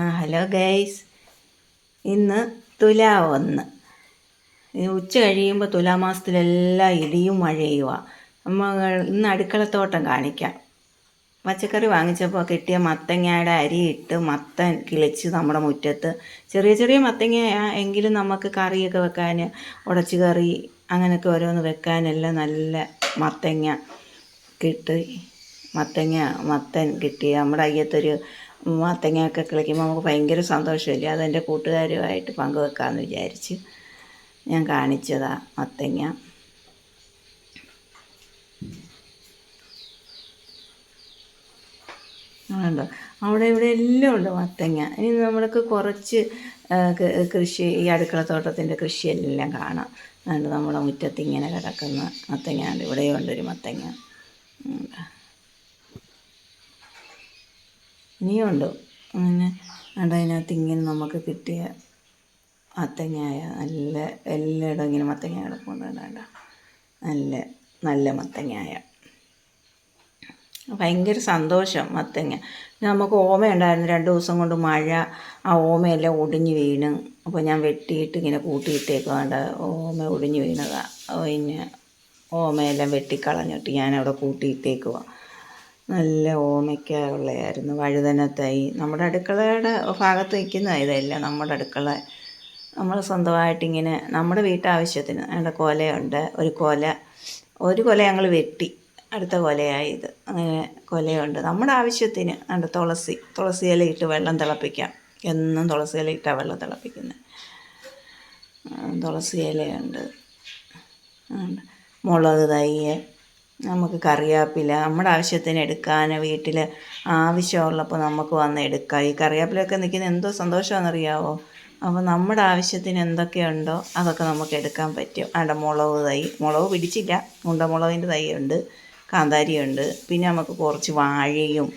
ആ hello guys. ഇന്ന് തുലാ ഒന്ന് ഉച്ച കഴിയുമ്പോൾ തുലാമാസത്തിലെല്ലാം ഇടിയും മഴയുമാണ് നമ്മൾ ഇന്ന് അടുക്കളത്തോട്ടം കാണിക്കാം. പച്ചക്കറി വാങ്ങിച്ചപ്പോൾ കിട്ടിയ മത്തങ്ങയുടെ അരിയിട്ട് മത്തൻ കിളിച്ച് നമ്മുടെ മുറ്റത്ത്. ചെറിയ ചെറിയ മത്തങ്ങ എങ്കിലും നമുക്ക് കറിയൊക്കെ വെക്കാൻ ഉടച്ചു കറി അങ്ങനെയൊക്കെ ഓരോന്ന് വെക്കാനെല്ലാം നല്ല മത്തങ്ങ കിട്ടി. മത്തങ്ങ മത്തൻ കിട്ടി. നമ്മുടെ അയ്യത്തൊരു മത്തങ്ങയൊക്കെ കിളിക്കുമ്പോൾ നമുക്ക് ഭയങ്കര സന്തോഷമില്ലേ? അതെന്റെ കൂട്ടുകാരുമായിട്ട് പങ്കുവെക്കാമെന്ന് വിചാരിച്ച് ഞാൻ കാണിച്ചതാ മത്തങ്ങ ഉണ്ടോ? അവിടെ ഇവിടെ എല്ലാം ഉണ്ട് മത്തങ്ങ ഇനി നമ്മൾക്ക് കുറച്ച് കൃഷി ഈ അടുക്കളത്തോട്ടത്തിന്റെ കൃഷിയെല്ലാം കാണാം. അതുകൊണ്ട് നമ്മുടെ മുറ്റത്ത് ഇങ്ങനെ കിടക്കുന്ന മത്തങ്ങ ഉണ്ട് ഇവിടെയും ഉണ്ടൊരു മത്തങ്ങ. ഉം. ഇനിയുണ്ട്. അങ്ങനെ അവിടെ അതിനകത്ത് ഇങ്ങനെ നമുക്ക് കിട്ടിയ മത്തങ്ങായ നല്ല എല്ലായിടും ഇങ്ങനെ മത്തങ്ങ കിടപ്പുണ്ട് നല്ല നല്ല മത്തങ്ങായ. ഭയങ്കര സന്തോഷം മത്തങ്ങ. നമുക്ക് ഓമ ഉണ്ടായിരുന്നു രണ്ട് ദിവസം കൊണ്ട് മഴ ആ ഓമയെല്ലാം ഒടിഞ്ഞു വീണ്. അപ്പോൾ ഞാൻ വെട്ടിയിട്ട് ഇങ്ങനെ കൂട്ടിയിട്ടേക്കാണ്ട് ഓമ ഒടിഞ്ഞു വീണതാണ് പിന്നെ ഓമയെല്ലാം വെട്ടിക്കളഞ്ഞിട്ട് ഞാൻ അവിടെ കൂട്ടിയിട്ടേക്കുവാ. നല്ല ഓമയ്ക്ക ഉള്ളതായിരുന്നു വഴുതന തൈ നമ്മുടെ അടുക്കളയുടെ ഭാഗത്ത് നിൽക്കുന്നതാണ് ഇതെല്ലാം നമ്മുടെ അടുക്കള. നമ്മൾ സ്വന്തമായിട്ടിങ്ങനെ നമ്മുടെ വീട്ടാവശ്യത്തിന് അതിന്റെ കൊലയുണ്ട് ഒരു കൊല. ഒരു കൊല ഞങ്ങൾ വെട്ടി. അടുത്ത കൊലയായി ഇത്. അങ്ങനെ കൊലയുണ്ട്. നമ്മുടെ ആവശ്യത്തിന് ഉണ്ട് തുളസി തുളസി ഇല ഇട്ട് വെള്ളം തിളപ്പിക്കാം. എന്നും തുളസി ഇല ഇട്ടാണ് വെള്ളം തിളപ്പിക്കുന്നത് തുളസി ഇലയുണ്ട്. മുളക് തൈയ് നമുക്ക് കറിവേപ്പില നമ്മുടെ ആവശ്യത്തിന് എടുക്കാൻ വീട്ടിൽ ആവശ്യമുള്ളപ്പോൾ നമുക്ക് വന്ന് എടുക്കാം. ഈ കറിവേപ്പിലൊക്കെ നിൽക്കുന്ന എന്തോ സന്തോഷമാണെന്നറിയാവോ? അപ്പോൾ നമ്മുടെ ആവശ്യത്തിന് എന്തൊക്കെയുണ്ടോ അതൊക്കെ നമുക്ക് എടുക്കാൻ പറ്റും. അവിടെ മുളക് തൈ. മുളക് പിടിച്ചില്ല. ഉണ്ടമുളകിന്റെ തൈ ഉണ്ട് കാന്താരിയുണ്ട്. പിന്നെ നമുക്ക് കുറച്ച് വാഴയും